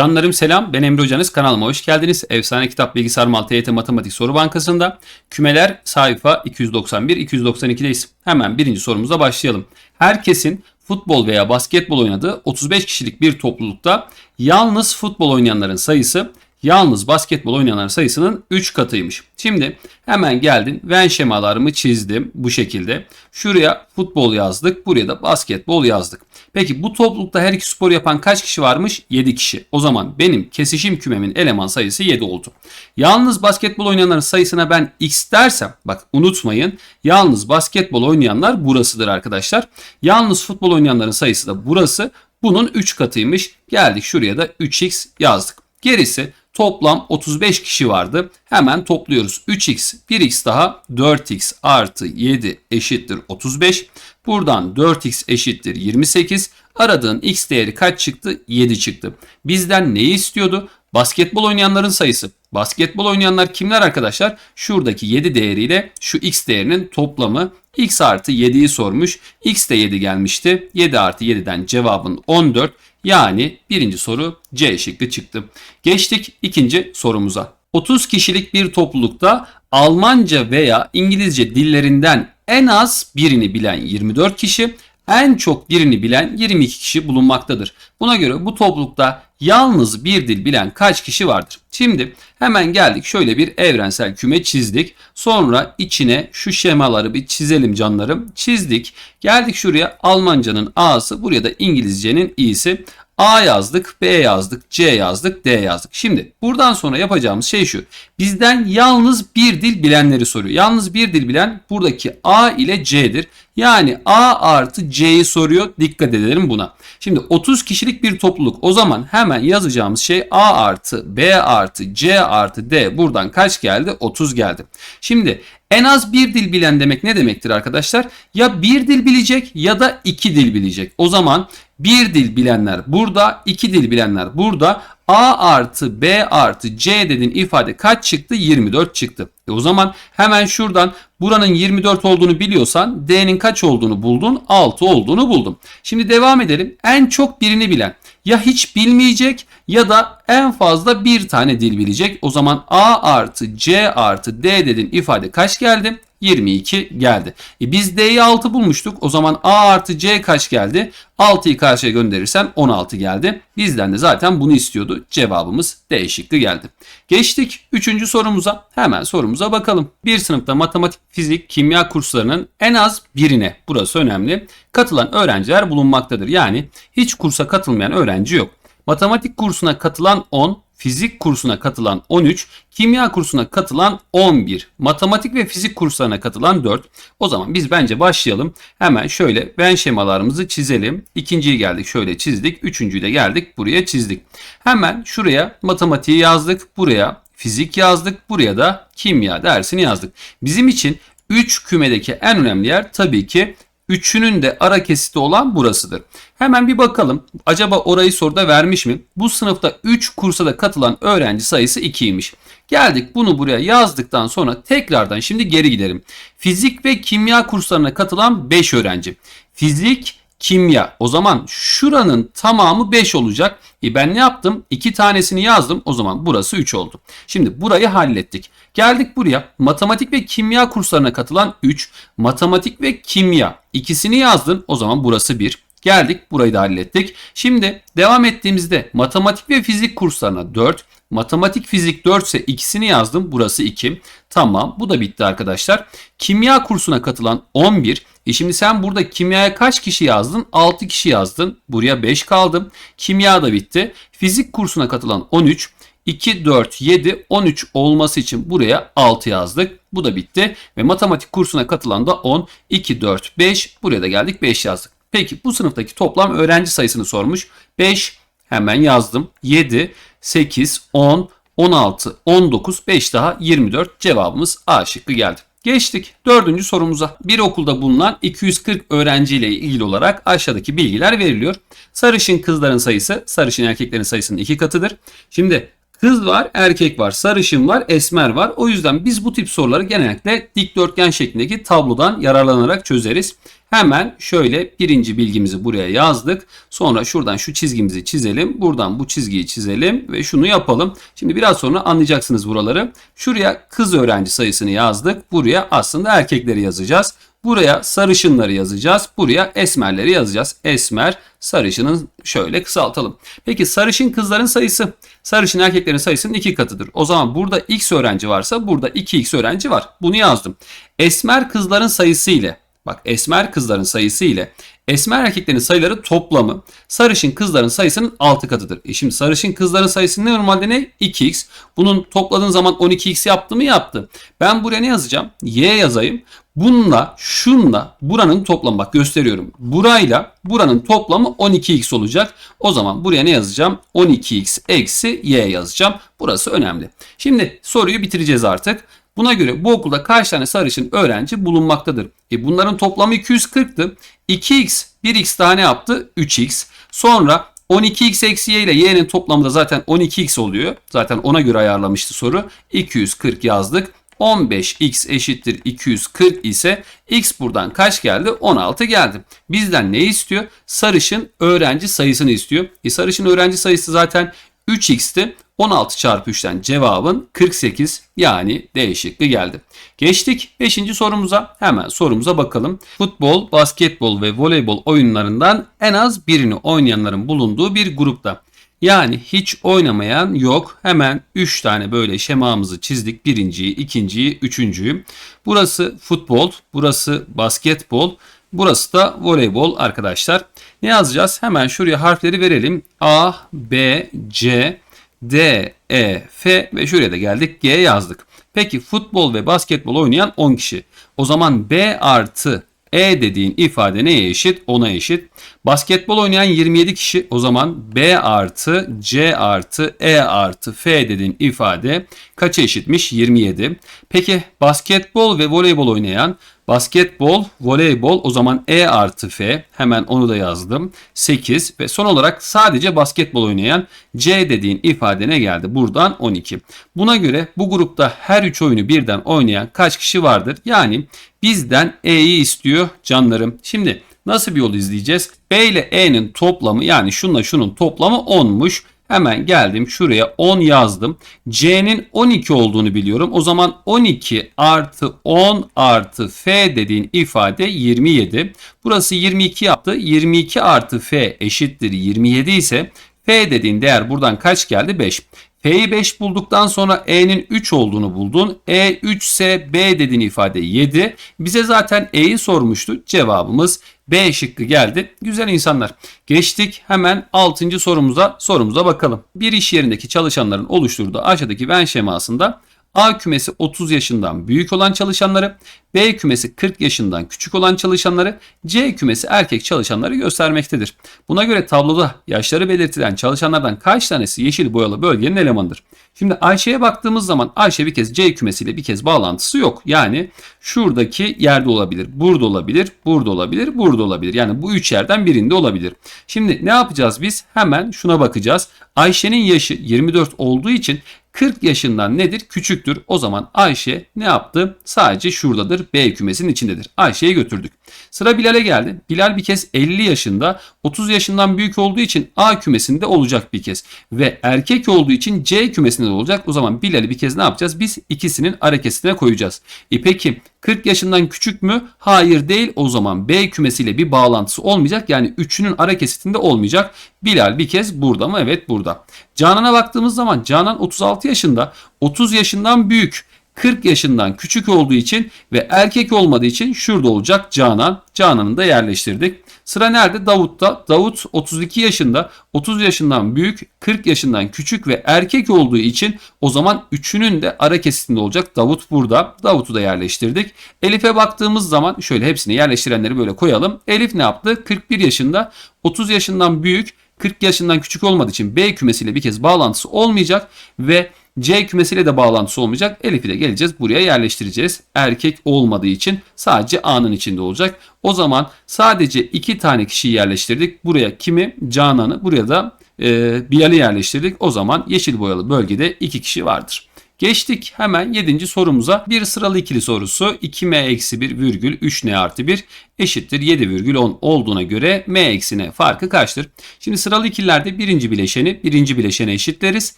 Canlarım selam. Ben Emre Hocanız. Kanalıma hoş geldiniz. Efsane Kitap Bilgisayar Mal TYT Matematik Soru Bankası'nda kümeler sayfa 291-292'deyiz. Hemen birinci sorumuza başlayalım. Herkesin futbol veya basketbol oynadığı 35 kişilik bir toplulukta yalnız futbol oynayanların sayısı yalnız basketbol oynayanların sayısının 3 katıymış. Şimdi hemen geldim. Venn şemalarımı çizdim bu şekilde. Şuraya futbol yazdık. Buraya da basketbol yazdık. Peki bu toplulukta her iki spor yapan kaç kişi varmış? 7 kişi. O zaman benim kesişim kümemin eleman sayısı 7 oldu. Yalnız basketbol oynayanların sayısına ben x dersem bak unutmayın. Yalnız basketbol oynayanlar burasıdır arkadaşlar. Yalnız futbol oynayanların sayısı da burası. Bunun 3 katıymış. Geldik şuraya da 3x yazdık. Gerisi Toplam 35 kişi vardı. Hemen topluyoruz. 3x, 1x daha 4x artı 7 eşittir 35. Buradan 4x eşittir 28. Aradığın x değeri kaç çıktı? 7 çıktı. Bizden neyi istiyordu? Basketbol oynayanların sayısı. Basketbol oynayanlar kimler arkadaşlar? Şuradaki 7 değeriyle şu x değerinin toplamı x artı 7'yi sormuş. x de 7 gelmişti. 7 artı 7'den cevabın 14. Yani birinci soru C şıkkı çıktı. Geçtik ikinci sorumuza. 30 kişilik bir toplulukta Almanca veya İngilizce dillerinden en az birini bilen 24 kişi, en çok birini bilen 22 kişi bulunmaktadır. Buna göre bu toplulukta yalnız bir dil bilen kaç kişi vardır? Şimdi hemen geldik şöyle bir evrensel küme çizdik. Sonra içine şu şemaları bir çizelim canlarım. Çizdik. Geldik şuraya Almancanın A'sı buraya da İngilizcenin İ'si. A yazdık, B yazdık, C yazdık, D yazdık. Şimdi buradan sonra yapacağımız şey şu. Bizden yalnız bir dil bilenleri soruyor. Yalnız bir dil bilen buradaki A ile C'dir. Yani A artı C'yi soruyor. Dikkat edelim buna. Şimdi 30 kişilik bir topluluk. O zaman hemen yazacağımız şey A artı B artı C artı D. Buradan kaç geldi? 30 geldi. Şimdi en az bir dil bilen demek ne demektir arkadaşlar? Ya bir dil bilecek ya da iki dil bilecek. O zaman bir dil bilenler burada, iki dil bilenler burada. A artı B artı C dediğin ifade kaç çıktı? 24 çıktı. E o zaman hemen şuradan buranın 24 olduğunu biliyorsan D'nin kaç olduğunu buldun? 6 olduğunu buldum. Şimdi devam edelim. En çok birini bilen ya hiç bilmeyecek ya da en fazla bir tane dil bilecek. O zaman A artı C artı D dediğin ifade kaç geldi? 22 geldi. E biz D'yi 6 bulmuştuk. O zaman A artı C kaç geldi? 6'yı karşıya gönderirsem 16 geldi. Bizden de zaten bunu istiyordu. Cevabımız D şıkkı geldi. Geçtik 3. sorumuza. Hemen sorumuza bakalım. Bir sınıfta matematik, fizik, kimya kurslarının en az birine, burası önemli, katılan öğrenciler bulunmaktadır. Yani hiç kursa katılmayan öğrenci yok. Matematik kursuna katılan 10, fizik kursuna katılan 13, kimya kursuna katılan 11, matematik ve fizik kurslarına katılan 4. O zaman biz bence başlayalım. Hemen şöyle ben şemalarımızı çizelim. İkinciyi geldik şöyle çizdik. Üçüncüyü de geldik buraya çizdik. Hemen şuraya matematiği yazdık. Buraya fizik yazdık. Buraya da kimya dersini yazdık. Bizim için 3 kümedeki en önemli yer tabii ki Üçünün de ara kesiti olan burasıdır. Hemen bir bakalım. Acaba orayı soruda vermiş mi? Bu sınıfta 3 kursa da katılan öğrenci sayısı 2'ymiş. Geldik bunu buraya yazdıktan sonra tekrardan şimdi geri gidelim. Fizik ve kimya kurslarına katılan 5 öğrenci. Fizik, kimya. O zaman şuranın tamamı 5 olacak. E ben ne yaptım? 2 tanesini yazdım. O zaman burası 3 oldu. Şimdi burayı hallettik. Geldik buraya. Matematik ve kimya kurslarına katılan 3. Matematik ve kimya. ikisini yazdın. O zaman burası 1. Geldik burayı da hallettik. Şimdi devam ettiğimizde matematik ve fizik kurslarına 4. Matematik fizik 4 ise ikisini yazdım. Burası 2. Tamam bu da bitti arkadaşlar. Kimya kursuna katılan 11. E şimdi sen burada kimyaya kaç kişi yazdın? 6 kişi yazdın. Buraya 5 kaldım. Kimya da bitti. Fizik kursuna katılan 13. 2, 4, 7, 13 olması için buraya 6 yazdık. Bu da bitti. Ve matematik kursuna katılan da 10, 2, 4, 5. Buraya da geldik 5 yazdık. Peki bu sınıftaki toplam öğrenci sayısını sormuş. 5 hemen yazdım. 7, 8, 10, 16, 19, 5 daha 24 cevabımız A şıkkı geldi. Geçtik dördüncü sorumuza. Bir okulda bulunan 240 öğrenci ile ilgili olarak aşağıdaki bilgiler veriliyor. Sarışın kızların sayısı sarışın erkeklerin sayısının iki katıdır. Şimdi Kız var, erkek var, sarışın var, esmer var. O yüzden biz bu tip soruları genellikle dikdörtgen şeklindeki tablodan yararlanarak çözeriz. Hemen şöyle birinci bilgimizi buraya yazdık. Sonra şuradan şu çizgimizi çizelim. Buradan bu çizgiyi çizelim ve şunu yapalım. Şimdi biraz sonra anlayacaksınız buraları. Şuraya kız öğrenci sayısını yazdık. Buraya aslında erkekleri yazacağız. Buraya sarışınları yazacağız. Buraya esmerleri yazacağız. Esmer, sarışının şöyle kısaltalım. Peki sarışın kızların sayısı sarışın erkeklerin sayısının iki katıdır. O zaman burada x öğrenci varsa burada 2x öğrenci var. Bunu yazdım. Esmer kızların sayısı ile bak esmer kızların sayısı ile esmer erkeklerin sayıları toplamı sarışın kızların sayısının 6 katıdır. E şimdi sarışın kızların sayısı ne normalde ne? 2x. Bunun topladığın zaman 12x yaptı mı? Yaptı. Ben buraya ne yazacağım? Y yazayım. Bununla şunla buranın toplamı bak gösteriyorum. Burayla buranın toplamı 12x olacak. O zaman buraya ne yazacağım? 12x eksi y yazacağım. Burası önemli. Şimdi soruyu bitireceğiz artık. Buna göre bu okulda kaç tane sarışın öğrenci bulunmaktadır? E bunların toplamı 240'tı. 2x 1x tane yaptı 3x. Sonra 12x eksi y ile y'nin toplamı da zaten 12x oluyor. Zaten ona göre ayarlamıştı soru. 240 yazdık. 15x eşittir 240 ise x buradan kaç geldi? 16 geldi. Bizden ne istiyor? Sarışın öğrenci sayısını istiyor. E sarışın öğrenci sayısı zaten 3x'ti. 16 çarpı 3'ten cevabın 48 yani D şıkkı geldi. Geçtik 5. sorumuza. Hemen sorumuza bakalım. Futbol, basketbol ve voleybol oyunlarından en az birini oynayanların bulunduğu bir grupta. Yani hiç oynamayan yok. Hemen 3 tane böyle şemamızı çizdik. Birinciyi, ikinciyi, üçüncüyü. Burası futbol, burası basketbol, burası da voleybol arkadaşlar. Ne yazacağız? Hemen şuraya harfleri verelim. A, B, C, D, E, F ve şuraya da geldik. G yazdık. Peki futbol ve basketbol oynayan 10 kişi. O zaman B artı e dediğin ifade neye eşit? 10'a eşit. Basketbol oynayan 27 kişi o zaman B artı C artı E artı F dediğin ifade kaça eşitmiş? 27. Peki basketbol ve voleybol oynayan Basketbol, voleybol o zaman E artı F. Hemen onu da yazdım. 8 ve son olarak sadece basketbol oynayan C dediğin ifade ne geldi? Buradan 12. Buna göre bu grupta her 3 oyunu birden oynayan kaç kişi vardır? Yani bizden E'yi istiyor canlarım. Şimdi nasıl bir yol izleyeceğiz? B ile E'nin toplamı yani şunla şunun toplamı 10'muş. Hemen geldim şuraya 10 yazdım. C'nin 12 olduğunu biliyorum. O zaman 12 artı 10 artı F dediğin ifade 27. Burası 22 yaptı. 22 artı F eşittir 27 ise F dediğin değer buradan kaç geldi? 5. F'yi 5 bulduktan sonra E'nin 3 olduğunu buldun. E 3 ise B dediğin ifade 7. Bize zaten E'yi sormuştu. Cevabımız B şıkkı geldi. Güzel insanlar. Geçtik hemen 6. sorumuza sorumuza bakalım. Bir iş yerindeki çalışanların oluşturduğu aşağıdaki Venn şemasında A kümesi 30 yaşından büyük olan çalışanları, B kümesi 40 yaşından küçük olan çalışanları, C kümesi erkek çalışanları göstermektedir. Buna göre tabloda yaşları belirtilen çalışanlardan kaç tanesi yeşil boyalı bölgenin elemanıdır? Şimdi Ayşe'ye baktığımız zaman Ayşe bir kez C kümesiyle bir kez bağlantısı yok. Yani şuradaki yerde olabilir, burada olabilir, burada olabilir, burada olabilir. Yani bu üç yerden birinde olabilir. Şimdi ne yapacağız biz? Hemen şuna bakacağız. Ayşe'nin yaşı 24 olduğu için 40 yaşından nedir? Küçüktür. O zaman Ayşe ne yaptı? Sadece şuradadır. B kümesinin içindedir. Ayşe'yi götürdük. Sıra Bilal'e geldi. Bilal bir kez 50 yaşında 30 yaşından büyük olduğu için A kümesinde olacak bir kez. Ve erkek olduğu için C kümesinde de olacak. O zaman Bilal'i bir kez ne yapacağız? Biz ikisinin arakesine koyacağız. E peki 40 yaşından küçük mü? Hayır değil. O zaman B kümesiyle bir bağlantısı olmayacak. Yani üçünün ara kesitinde olmayacak. Bilal bir kez burada mı? Evet burada. Canan'a baktığımız zaman Canan 36 yaşında. 30 yaşından büyük. 40 yaşından küçük olduğu için ve erkek olmadığı için şurada olacak Canan. Canan'ı da yerleştirdik. Sıra nerede? Davut'ta. Davut 32 yaşında, 30 yaşından büyük, 40 yaşından küçük ve erkek olduğu için o zaman üçünün de ara kesitinde olacak. Davut burada. Davut'u da yerleştirdik. Elif'e baktığımız zaman şöyle hepsini yerleştirenleri böyle koyalım. Elif ne yaptı? 41 yaşında, 30 yaşından büyük, 40 yaşından küçük olmadığı için B kümesiyle bir kez bağlantısı olmayacak ve C kümesiyle de bağlantısı olmayacak. Elif'i de geleceğiz buraya yerleştireceğiz. Erkek olmadığı için sadece A'nın içinde olacak. O zaman sadece iki tane kişiyi yerleştirdik. Buraya kimi? Canan'ı. Buraya da e, Bilal'i yerleştirdik. O zaman yeşil boyalı bölgede 2 kişi vardır. Geçtik hemen 7. sorumuza. Bir sıralı ikili sorusu 2m eksi 1 virgül 3n artı 1 eşittir 7 virgül 10 olduğuna göre m eksi n farkı kaçtır? Şimdi sıralı ikililerde birinci bileşeni birinci bileşene eşitleriz.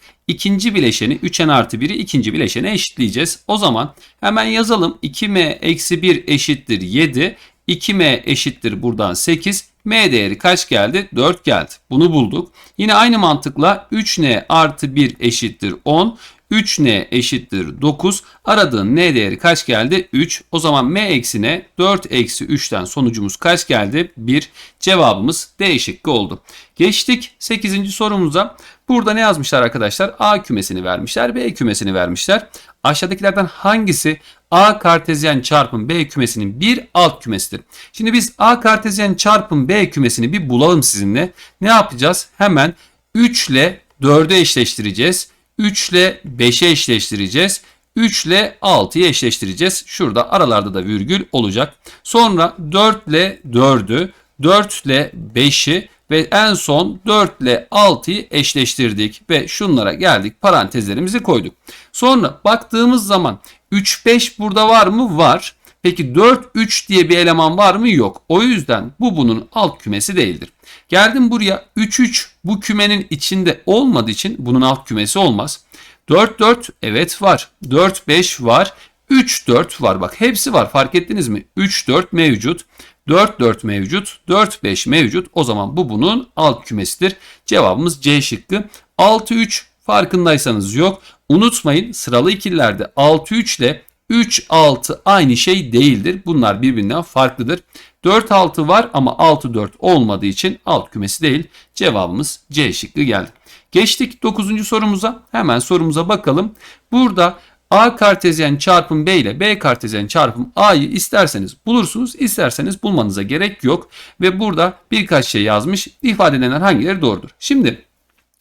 İkinci bileşeni 3n artı 1'i ikinci bileşene eşitleyeceğiz. O zaman hemen yazalım 2m eksi 1 eşittir 7. 2m eşittir buradan 8. M değeri kaç geldi? 4 geldi. Bunu bulduk. Yine aynı mantıkla 3n artı 1 eşittir 10. 3n eşittir 9. Aradığın n değeri kaç geldi? 3. O zaman m eksi n 4 eksi 3'ten sonucumuz kaç geldi? 1. Cevabımız D şıkkı oldu. Geçtik 8. sorumuza. Burada ne yazmışlar arkadaşlar? A kümesini vermişler, B kümesini vermişler. Aşağıdakilerden hangisi A kartezyen çarpım B kümesinin bir alt kümesidir? Şimdi biz A kartezyen çarpım B kümesini bir bulalım sizinle. Ne yapacağız? Hemen 3 ile 4'e eşleştireceğiz. 3 ile 5'e eşleştireceğiz. 3 ile 6'yı eşleştireceğiz. Şurada aralarda da virgül olacak. Sonra 4 ile 4'ü, 4 ile 5'i ve en son 4 ile 6'yı eşleştirdik ve şunlara geldik parantezlerimizi koyduk. Sonra baktığımız zaman 3 5 burada var mı? Var. Peki 4 3 diye bir eleman var mı? Yok. O yüzden bu bunun alt kümesi değildir. Geldim buraya 3 3 bu kümenin içinde olmadığı için bunun alt kümesi olmaz. 4 4 evet var. 4 5 var. 3 4 var. Bak hepsi var. Fark ettiniz mi? 3 4 mevcut. 4 4 mevcut. 4 5 mevcut. O zaman bu bunun alt kümesidir. Cevabımız C şıkkı. 6 3 farkındaysanız yok. Unutmayın sıralı ikililerde 6 3 ile 3 6 aynı şey değildir. Bunlar birbirinden farklıdır. 4 6 var ama 6 4 olmadığı için alt kümesi değil. Cevabımız C şıkkı geldi. Geçtik 9. sorumuza. Hemen sorumuza bakalım. Burada A kartezyen çarpım B ile B kartezyen çarpım A'yı isterseniz bulursunuz, isterseniz bulmanıza gerek yok. Ve burada birkaç şey yazmış. İfade hangileri doğrudur? Şimdi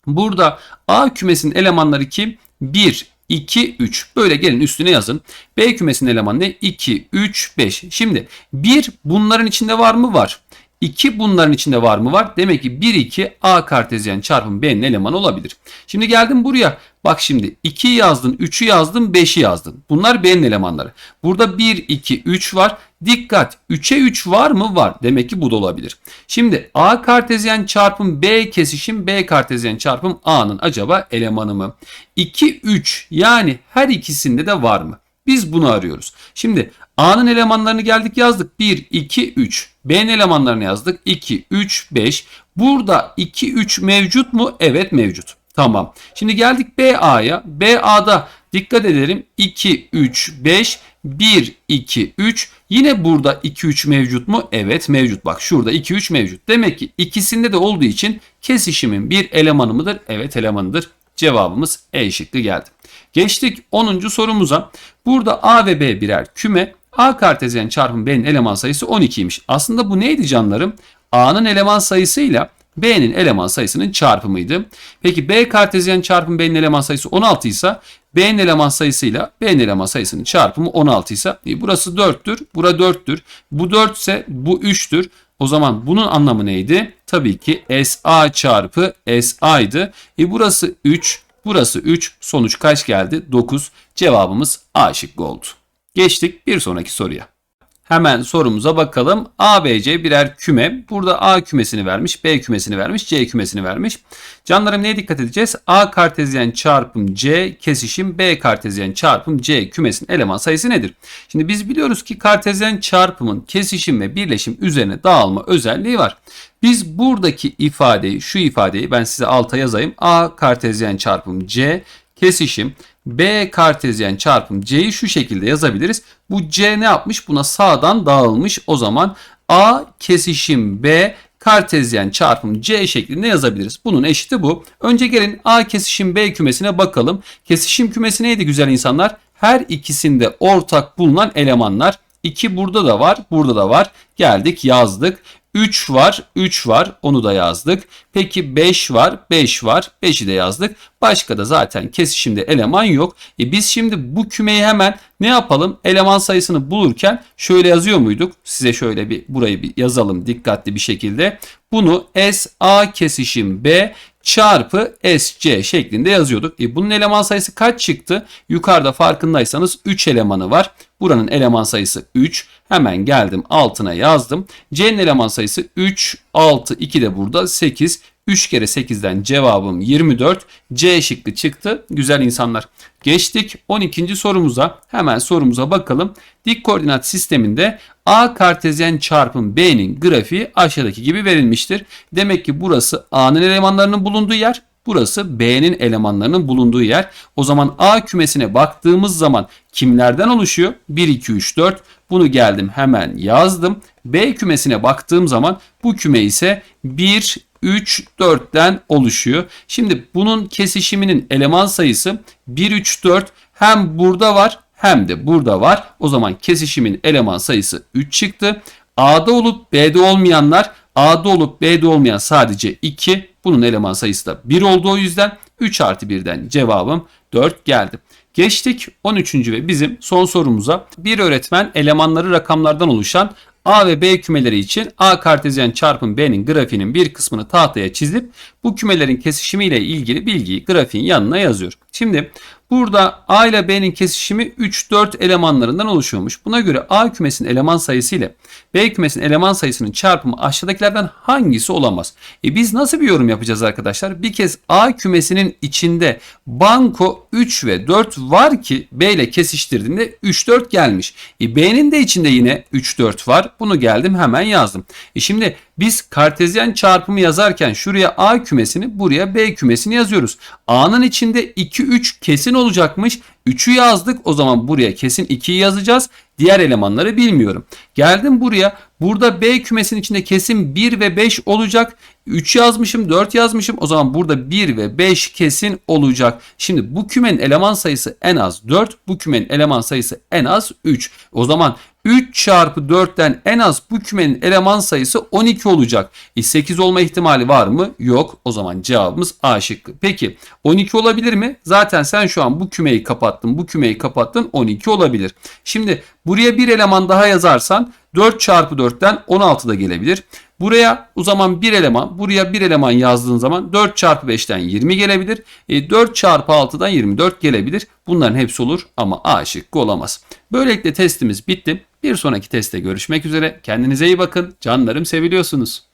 burada A kümesinin elemanları kim? 1, 2, 3. Böyle gelin üstüne yazın. B kümesinin elemanı ne? 2, 3, 5. Şimdi 1 bunların içinde var mı? Var. 2 bunların içinde var mı? Var. Demek ki 1, 2 A kartezyen çarpım B'nin elemanı olabilir. Şimdi geldim buraya. Bak şimdi 2 yazdın, 3'ü yazdın, 5'i yazdın. Bunlar B'nin elemanları. Burada 1, 2, 3 var. Dikkat 3'e 3 var mı? Var. Demek ki bu da olabilir. Şimdi A kartezyen çarpım B kesişim B kartezyen çarpım A'nın acaba elemanı mı? 2, 3 yani her ikisinde de var mı? Biz bunu arıyoruz. Şimdi A'nın elemanlarını geldik yazdık. 1, 2, 3. B'nin elemanlarını yazdık. 2, 3, 5. Burada 2, 3 mevcut mu? Evet mevcut. Tamam. Şimdi geldik BA'ya. BA'da dikkat edelim. 2, 3, 5, 1, 2, 3. Yine burada 2, 3 mevcut mu? Evet mevcut. Bak şurada 2, 3 mevcut. Demek ki ikisinde de olduğu için kesişimin bir elemanı mıdır? Evet elemanıdır. Cevabımız E şıkkı geldi. Geçtik 10. sorumuza. Burada A ve B birer küme. A kartezyen çarpım B'nin eleman sayısı 12'ymiş. Aslında bu neydi canlarım? A'nın eleman sayısıyla B'nin eleman sayısının çarpımıydı. Peki B kartezyen çarpım B'nin eleman sayısı 16 ise B'nin eleman sayısıyla B'nin eleman sayısının çarpımı 16 ise e, burası 4'tür. Bura 4'tür. Bu 4 ise bu 3'tür. O zaman bunun anlamı neydi? Tabii ki SA çarpı SA'ydı. E burası 3, burası 3. Sonuç kaç geldi? 9. Cevabımız A şıkkı oldu. Geçtik bir sonraki soruya. Hemen sorumuza bakalım. A, B, C birer küme. Burada A kümesini vermiş, B kümesini vermiş, C kümesini vermiş. Canlarım neye dikkat edeceğiz? A kartezyen çarpım C kesişim B kartezyen çarpım C kümesinin eleman sayısı nedir? Şimdi biz biliyoruz ki kartezyen çarpımın kesişim ve birleşim üzerine dağılma özelliği var. Biz buradaki ifadeyi, şu ifadeyi ben size alta yazayım. A kartezyen çarpım C kesişim B kartezyen çarpım C'yi şu şekilde yazabiliriz. Bu C ne yapmış? Buna sağdan dağılmış. O zaman A kesişim B kartezyen çarpım C şeklinde yazabiliriz. Bunun eşiti bu. Önce gelin A kesişim B kümesine bakalım. Kesişim kümesi neydi güzel insanlar? Her ikisinde ortak bulunan elemanlar. 2 burada da var, burada da var. Geldik yazdık. 3 var, 3 var. Onu da yazdık. Peki 5 var, 5 var. 5'i de yazdık. Başka da zaten kesişimde eleman yok. E biz şimdi bu kümeyi hemen ne yapalım? Eleman sayısını bulurken şöyle yazıyor muyduk? Size şöyle bir burayı bir yazalım dikkatli bir şekilde. Bunu S A kesişim B çarpı SC şeklinde yazıyorduk. E bunun eleman sayısı kaç çıktı? Yukarıda farkındaysanız 3 elemanı var. Buranın eleman sayısı 3. Hemen geldim altına yazdım. C'nin eleman sayısı 3, 6, 2 de burada 8. 3 kere 8'den cevabım 24. C şıkkı çıktı. Güzel insanlar. Geçtik 12. sorumuza. Hemen sorumuza bakalım. Dik koordinat sisteminde A kartezyen çarpım B'nin grafiği aşağıdaki gibi verilmiştir. Demek ki burası A'nın elemanlarının bulunduğu yer. Burası B'nin elemanlarının bulunduğu yer. O zaman A kümesine baktığımız zaman kimlerden oluşuyor? 1, 2, 3, 4. Bunu geldim hemen yazdım. B kümesine baktığım zaman bu küme ise 1, 3, 4'ten oluşuyor. Şimdi bunun kesişiminin eleman sayısı 1, 3, 4 hem burada var hem de burada var. O zaman kesişimin eleman sayısı 3 çıktı. A'da olup B'de olmayanlar A'da olup B'de olmayan sadece 2. Bunun eleman sayısı da 1 oldu o yüzden 3 artı 1'den cevabım 4 geldi. Geçtik 13. ve bizim son sorumuza. Bir öğretmen elemanları rakamlardan oluşan A ve B kümeleri için A kartezyen çarpım B'nin grafiğinin bir kısmını tahtaya çizip bu kümelerin kesişimiyle ilgili bilgiyi grafiğin yanına yazıyor. Şimdi burada A ile B'nin kesişimi 3-4 elemanlarından oluşuyormuş. Buna göre A kümesinin eleman sayısı ile B kümesinin eleman sayısının çarpımı aşağıdakilerden hangisi olamaz? E biz nasıl bir yorum yapacağız arkadaşlar? Bir kez A kümesinin içinde banko 3 ve 4 var ki B ile kesiştirdiğinde 3-4 gelmiş. E B'nin de içinde yine 3-4 var. Bunu geldim hemen yazdım. E şimdi biz kartezyen çarpımı yazarken şuraya A kümesini buraya B kümesini yazıyoruz. A'nın içinde 2-3 kesin olacakmış. 3'ü yazdık o zaman buraya kesin 2'yi yazacağız. Diğer elemanları bilmiyorum. Geldim buraya. Burada B kümesinin içinde kesin 1 ve 5 olacak. 3 yazmışım 4 yazmışım. O zaman burada 1 ve 5 kesin olacak. Şimdi bu kümenin eleman sayısı en az 4. Bu kümenin eleman sayısı en az 3. O zaman 3 çarpı 4'ten en az bu kümenin eleman sayısı 12 olacak. E 8 olma ihtimali var mı? Yok. O zaman cevabımız A şıkkı. Peki 12 olabilir mi? Zaten sen şu an bu kümeyi kapattın, bu kümeyi kapattın 12 olabilir. Şimdi buraya bir eleman daha yazarsan 4 çarpı 4'ten 16 da gelebilir. Buraya o zaman bir eleman, buraya bir eleman yazdığın zaman 4 çarpı 5'ten 20 gelebilir. E, 4 çarpı 6'dan 24 gelebilir. Bunların hepsi olur ama A şıkkı olamaz. Böylelikle testimiz bitti. Bir sonraki testte görüşmek üzere. Kendinize iyi bakın. Canlarım seviliyorsunuz.